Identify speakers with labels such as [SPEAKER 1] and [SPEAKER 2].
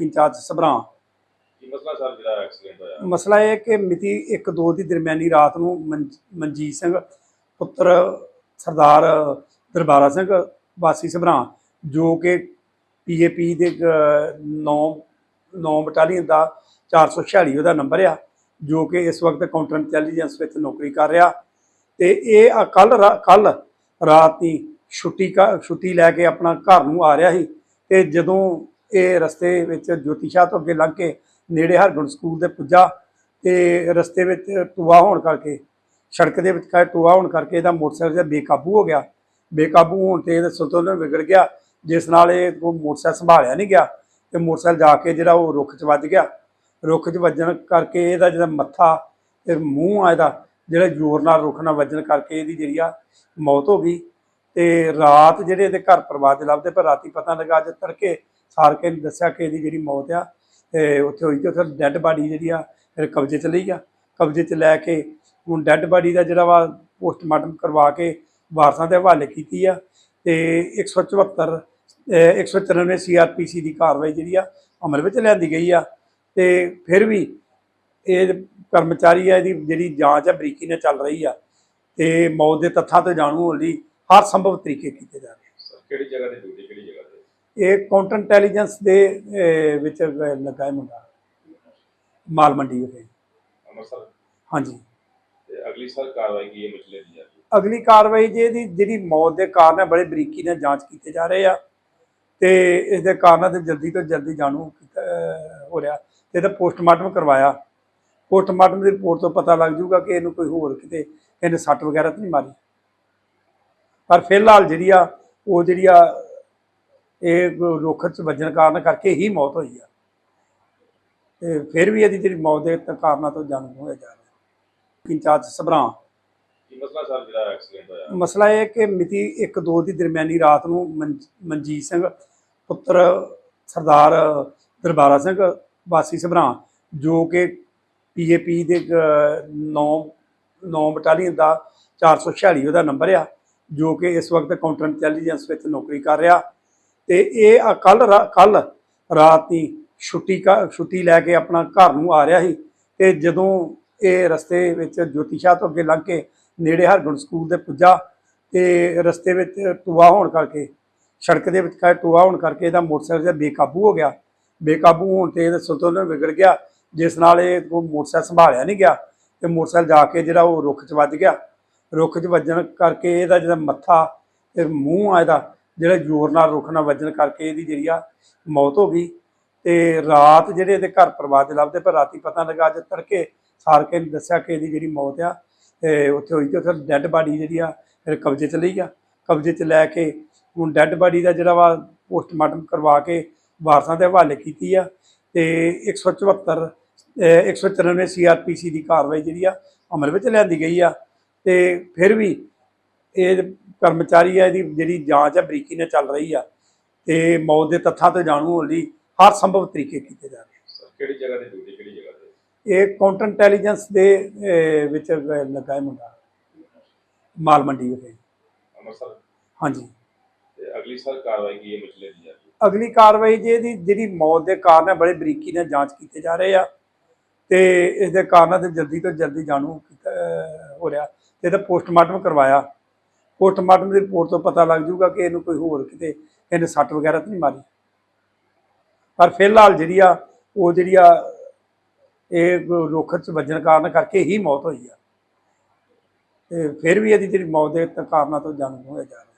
[SPEAKER 1] Incharge Sabhran.
[SPEAKER 2] ਕੀ ਮਸਲਾ sir ਜਿਹੜਾ accident ਹੋਇਆ?
[SPEAKER 1] ਮਸਲਾ ਇਹ ਹੈ ਕਿ ਮਿਤੀ 1-2 ਦੀ ਦਰਮਿਆਨੀ ਰਾਤ ਨੂੰ ਮਨ- ਮਨਜੀਤ ਸਿੰਘ ਪੁੱਤਰ ਸਰਦਾਰ ਦਰਬਾਰਾ ਸਿੰਘ ਵਾਸੀ ਸਭਰਾਂ ਜੋ ਕਿ ਪੀਏਪੀ ਦੇ 9 9 ਬਟਾਲੀਅਨ ਦਾ 446 ਉਹਦਾ ਨੰਬਰ ਆ ਜੋ ਕਿ ਇਸ ਵਕਤ ਕਾਊਂਟਰ ਇੰਟੈਲੀਜੈਂਸ ਵਿੱਚ ਨੌਕਰੀ ਕਰ ਰਿਹਾ। ਤੇ ਇਹ ਕੱਲ ਕੱਲ ਰਾਤ ਦੀ ਛੁੱਟੀ ਕਾ- ਛੁੱਟੀ ਲੈ ਕੇ ਆਪਣਾ ਘਰ ਨੂੰ ਆ ਰਿਹਾ ਸੀ ਤੇ ਜਦੋਂ ਇਹ ਰਸਤੇ ਵਿੱਚ ਜੋਤੀ ਸ਼ਾਹ ਤੋਂ ਅੱਗੇ ਲੰਘ ਕੇ ਨੇੜੇ ਹਰਗੁਣ ਸਕੂਲ ਦੇ ਪੁੱਜਾ ਤੇ ਰਸਤੇ ਵਿੱਚ ਟੂਆ ਹੋਣ ਕਰਕੇ, ਸੜਕ ਦੇ ਵਿਚਕਾਰ ਟੂਆ ਹੋਣ ਕਰਕੇ ਇਹਦਾ ਮੋਟਰਸਾਈਕਲ ਜਿਹਾ ਬੇਕਾਬੂ ਹੋ ਗਿਆ। ਬੇਕਾਬੂ ਹੋਣ ਤੇ ਇਹਦਾ ਸੰਤੁਲਨ ਵਿਗੜ ਗਿਆ। ਜਿਸ ਨਾਲ ਇਹ ਉਹ ਮੋਟਰਸਾਈਕਲ ਸੰਭਾਲਿਆ ਨਹੀਂ ਗਿਆ ਤੇ ਮੋਟਰਸਾਈਕਲ ਜਾ ਕੇ ਜਿਹੜਾ ਉਹ ਰੁੱਖ 'ਚ ਵੱਜ ਗਿਆ। ਰੁੱਖ 'ਚ ਵੱਜਣ ਕਰਕੇ ਇਹਦਾ ਜਿਹੜਾ ਮੱਥਾ ਤੇ ਮੂੰਹ ਆ ਇਹਦਾ, ਜਿਹੜਾ ਜ਼ੋਰ ਨਾਲ ਰੁੱਖ ਨਾਲ ਵੱਜਣ ਕਰਕੇ ਇਹਦੀ ਜਿਹੜੀ ਆ ਮੌਤ ਹੋ ਗਈ। ਤੇ ਰਾਤ ਜਿਹੜੇ ਇਹਦੇ ਘਰ ਪਰਿਵਾਰ ਦੇ ਲੱਭਦੇ, ਪਰ ਰਾਤੀ ਪਤਾ ਲੱਗਾ ਅੱਜ ਤੜਕੇ ਸਾਰ ਕੇ ਦੱਸਿਆ ਕਿ ਇਹਦੀ ਜਿਹੜੀ ਮੌਤ ਆ, ਤੇ ਉੱਥੇ ਹੋਈ ਤੇ ਉੱਥੇ ਡੈੱਡ ਬਾਡੀ ਜਿਹੜੀ ਆ, ਫਿਰ ਕਬਜ਼ੇ 'ਚ ਲਈ ਆ। ਕਬਜ਼ੇ 'ਚ ਲੈ ਕੇ ਹੁਣ ਡੈੱਡ ਬਾਡੀ ਦਾ ਜਿਹੜਾ ਵਾ ਪੋਸਟਮਾਰਟਮ ਕਰਵਾ ਕੇ ਵਾਰਸਾਂ ਦੇ ਹਵਾਲੇ ਕੀਤੀ ਆ, ਤੇ 174 ਅਹ 194 ਸੀਆਰਪੀਸੀ ਦੀ ਕਾਰਵਾਈ ਜਿਹੜੀ ਆ, ਅਮਲ ਵਿੱਚ ਲਿਆਂਦੀ ਗਈ ਆ। ਤੇ ਫਿਰ ਵੀ ਇਹ ਕਰਮਚਾਰੀ ਆ, ਇਹਦੀ ਜਿਹੜੀ ਜਾਂਚ ਆ, ਬਰੀਕੀ ਨਾਲ ਚੱਲ ਰਹੀ ਆ, ਤੇ ਮੌਤ ਦੇ ਤੱਥਾਂ ਤੋਂ ਜਾਣੂ ਹੋਣ ਲਈ ਹਰ ਸੰਭਵ ਤਰੀਕੇ ਕੀਤੇ ਜਾ ਰਹੇ
[SPEAKER 2] ਕਿਹੜੀ ਜਗ੍ਹਾ ਤੇ ਡਿਊਟੀ ਕਿਹੜੀ ਜਗ੍ਹਾ ਤੇ?
[SPEAKER 1] ਇਹ ਕਾਊਂਟਰ ਇੰਟੈਲੀਜੈਂਸ ਦੇ ਵਿੱਚ ਲੱਗਾ ਹੈ ਮੁੰਡਾ। ਮਾਲ ਮੰਡੀ ਵਿਖੇ
[SPEAKER 2] ਅੰਮ੍ਰਿਤਸਰ?
[SPEAKER 1] ਹਾਂਜੀ।
[SPEAKER 2] ਤੇ ਅਗਲੀ ਸਰ ਕਾਰਵਾਈ ਕੀ ਹੈ ਮਸਲੇ ਦੀ ਜਾ
[SPEAKER 1] ਅਗਲੀ ਕਾਰਵਾਈ ਜੇ ਇਹਦੀ ਜਿਹੜੀ ਮੌਤ ਦੇ ਕਾਰਨ ਹੈ ਬੜੇ ਬਰੀਕੀ ਨਾਲ ਜਾਂਚ ਕੀਤੇ ਜਾ ਰਹੇ ਆ। ਤੇ ਇਸ ਦੇ ਕਾਰਨਾਂ ਤੇ ਜਲਦੀ ਤੋਂ ਜਲਦੀ ਜਾਣੂ ਹੋ ਰਿਹਾ। ਤੇ ਇਹਦਾ ਪੋਸਟਮਾਰਟਮ ਕਰਵਾਇਆ। ਪੋਸਟਮਾਰਟਮ ਦੀ ਰਿਪੋਰਟ ਤੋਂ ਪਤਾ ਲੱਗ ਜਾਊਗਾ ਕਿ ਇਹਨੂੰ ਕੋਈ ਹੋਰ ਕਿਤੇ ਇਹਨੇ ਸੱਟ ਵਗੈਰਾ ਤਾਂ ਨਹੀਂ ਮਾਰੀ। ਪਰ ਫਿਲਹਾਲ ਜਿਹੜੀ ਆ ਉਹ ਜਿਹੜੀ ਆ ਇਹ ਰੁੱਖ 'ਚ ਵੱਜਣ ਕਾਰਨ ਕਰਕੇ ਹੀ ਮੌਤ ਹੋਈ ਆ। ਤੇ ਫਿਰ ਵੀ ਇਹਦੀ ਜਿਹੜੀ ਮੌਤ ਦੇ ਕਾਰਨਾਂ ਤੋਂ ਜਾਣੂ ਹੋਇਆ ਜਾ ਰਿਹਾ। ਇੰਚਾਰਜ ਸਭਰਾਂ।
[SPEAKER 2] ਮਸਲਾ ਸਰ ਜਿਹੜਾ ਐਕਸੀਡੈਂਟ ਹੋਇਆ?
[SPEAKER 1] ਮਸਲਾ ਇਹ ਕਿ ਮਿਤੀ 1-2 ਦੀ ਦਰਮਿਆਨੀ ਰਾਤ ਨੂੰ ਮਨ- ਮਨਜੀਤ ਸਿੰਘ ਪੁੱਤਰ ਸਰਦਾਰ ਦਰਬਾਰਾ ਸਿੰਘ ਵਾਸੀ ਸਭਰਾਂ ਜੋ ਕਿ ਪੀਏਪੀ ਦੇ 9 9 ਬਟਾਲੀਅਨ ਦਾ 446 ਉਹਦਾ ਨੰਬਰ ਆ ਜੋ ਕਿ ਇਸ ਵਕਤ ਕਾਊਂਟਰ ਇੰਟੈਲੀਜੈਂਸ ਵਿੱਚ ਨੌਕਰੀ ਕਰ ਰਿਹਾ। ਤੇ ਇਹ ਕੱਲ ਕੱਲ ਰਾਤ ਦੀ ਛੁੱਟੀ ਕਾ- ਛੁੱਟੀ ਲੈ ਕੇ ਆਪਣਾ ਘਰ ਨੂੰ ਆ ਰਿਹਾ ਸੀ ਤੇ ਜਦੋਂ ਇਹ ਰਸਤੇ ਵਿੱਚ ਜੋਤੀ ਸ਼ਾਹ ਤੋਂ ਅੱਗੇ ਲੰਘ ਕੇ ਨੇੜੇ ਹਰਗੁਣ ਸਕੂਲ ਦੇ ਪੁੱਜਾ ਤੇ ਰਸਤੇ ਵਿੱਚ ਟੂਆ ਹੋਣ ਕਰਕੇ, ਸੜਕ ਦੇ ਵਿਚਕਾਰ ਟੂਆ ਹੋਣ ਕਰਕੇ ਇਹਦਾ ਮੋਟਰਸਾਈਕਲ ਜਿਹਾ ਬੇਕਾਬੂ ਹੋ ਗਿਆ। ਬੇਕਾਬੂ ਹੋਣ ਤੇ ਇਹਦਾ ਸੰਤੁਲਨ ਵਿਗੜ ਗਿਆ, ਜਿਸ ਨਾਲ ਇਹ ਉਹ ਮੋਟਰਸਾਈਕਲ ਸੰਭਾਲਿਆ ਨਹੀਂ ਗਿਆ ਤੇ ਮੋਟਰਸਾਈਕਲ ਜਾ ਕੇ ਜਿਹੜਾ ਉਹ ਰੁੱਖ 'ਚ ਵੱਜ ਗਿਆ। ਰੁੱਖ 'ਚ ਵੱਜਣ ਕਰਕੇ ਇਹਦਾ ਜਿਹੜਾ ਮੱਥਾ ਤੇ ਮੂੰਹ ਆ ਇਹਦਾ ਜਿਹੜਾ ਜ਼ੋਰ ਨਾਲ ਰੁੱਖ ਨਾਲ ਵੱਜਣ ਕਰਕੇ ਇਹਦੀ ਜਿਹੜੀ ਆ ਮੌਤ ਹੋ ਗਈ ਤੇ ਰਾਤ ਜਿਹੜੇ ਇਹਦੇ ਘਰ ਪਰਿਵਾਰ ਦੇ ਲੱਭਦੇ, ਪਰ ਰਾਤੀ ਪਤਾ ਲੱਗਾ ਅੱਜ ਤੜਕੇ ਸਾਰ ਕੇ ਦੱਸਿਆ ਕਿ ਇਹਦੀ ਜਿਹੜੀ ਮੌਤ ਆ, ਤੇ ਉੱਥੇ ਹੋਈ ਤੇ ਉੱਥੇ ਡੈੱਡ ਬਾਡੀ ਜਿਹੜੀ ਆ, ਫਿਰ ਕਬਜ਼ੇ 'ਚ ਲਈ ਆ। ਕਬਜ਼ੇ 'ਚ ਲੈ ਕੇ ਹੁਣ ਡੈੱਡ ਬਾਡੀ ਦਾ ਜਿਹੜਾ ਵਾ ਪੋਸਟਮਾਰਟਮ ਕਰਵਾ ਕੇ ਵਾਰਸਾਂ ਦੇ ਹਵਾਲੇ ਕੀਤੀ ਆ ਤੇ 174 ਅਹ 194 ਸੀਆਰਪੀਸੀ ਦੀ ਕਾਰਵਾਈ ਜਿਹੜੀ ਆ ਅਮਲ ਵਿੱਚ ਲਿਆਂਦੀ ਗਈ ਆ। ਤੇ ਫਿਰ ਵੀ ਇਹ ਕਰਮਚਾਰੀ ਆ ਇਹਦੀ ਜਿਹੜੀ ਜਾਂਚ ਆ ਬਰੀਕੀ ਨਾਲ ਚੱਲ ਰਹੀ ਆ ਤੇ ਮੌਤ ਦੇ ਤੱਥਾਂ ਤੋਂ ਜਾਣੂ ਹੋਣ ਲਈ ਹਰ ਸੰਭਵ ਤਰੀਕੇ ਕੀਤੇ ਜਾ ਰਹੇ
[SPEAKER 2] ਕਿਹੜੀ ਜਗ੍ਹਾ ਤੇ ਡਿਊਟੀ ਕਿਹੜੀ ਜਗ੍ਹਾ ਤੇ?
[SPEAKER 1] ਇਹ ਕਾਊਂਟਰ ਇੰਟੈਲੀਜੈਂਸ ਦੇ ਅਹ, ਵਿੱਚ ਲੱਗਾ ਹੈ ਮੁੰਡਾ। ਮਾਲ ਮੰਡੀ ਵਿਖੇ।
[SPEAKER 2] ਅੰਮ੍ਰਿਤਸਰ?
[SPEAKER 1] ਹਾਂਜੀ।
[SPEAKER 2] ਤੇ ਅਗਲੀ ਸਰ ਕਾਰਵਾਈ ਕੀ ਹੈ ਮਸਲੇ ਦੀ ਜਾ
[SPEAKER 1] ਅਗਲੀ ਕਾਰਵਾਈ ਜੇ ਇਹਦੀ ਜਿਹੜੀ ਮੌਤ ਦੇ ਕਾਰਨ ਹੈ ਬੜੇ ਬਰੀਕੀ ਨਾਲ ਜਾਂਚ ਕੀਤੇ ਜਾ ਰਹੇ ਆ। ਤੇ ਇਸ ਦੇ ਕਾਰਨਾਂ ਤੇ ਜਲਦੀ ਤੋਂ ਜਲਦੀ ਜਾਣੂ ਕੀਤਾ, ਅਹ, ਹੋ ਰਿਹਾ। ਤੇ ਇਹਦਾ ਪੋਸਟਮਾਰਟਮ ਕਰਵਾਇਆ। ਪੋਸਟਮਾਰਟਮ ਦੀ ਰਿਪੋਰਟ ਤੋਂ ਪਤਾ ਲੱਗ ਜਾਊਗਾ ਕਿ ਇਹਨੂੰ ਕੋਈ ਹੋਰ ਕਿਤੇ ਇਹਨੇ ਸੱਟ ਵਗੈਰਾ ਤਾਂ ਨਹੀਂ ਮਾਰੀ। ਪਰ ਫਿਲਹਾਲ ਜਿਹੜੀ ਆ, ਉਹ ਜਿਹੜੀ ਆ, ਇਹ ਰੁੱਖ 'ਚ ਵੱਜਣ ਕਾਰਨ ਕਰਕੇ ਹੀ ਮੌਤ ਹੋਈ ਆ। ਤੇ ਫਿਰ ਵੀ ਇਹਦੀ ਜਿਹੜੀ ਮੌਤ ਦੇ ਕਾਰਨਾਂ ਤੋਂ ਜਾਣੂ ਹੋਇਆ ਜਾ ਰਿਹਾ।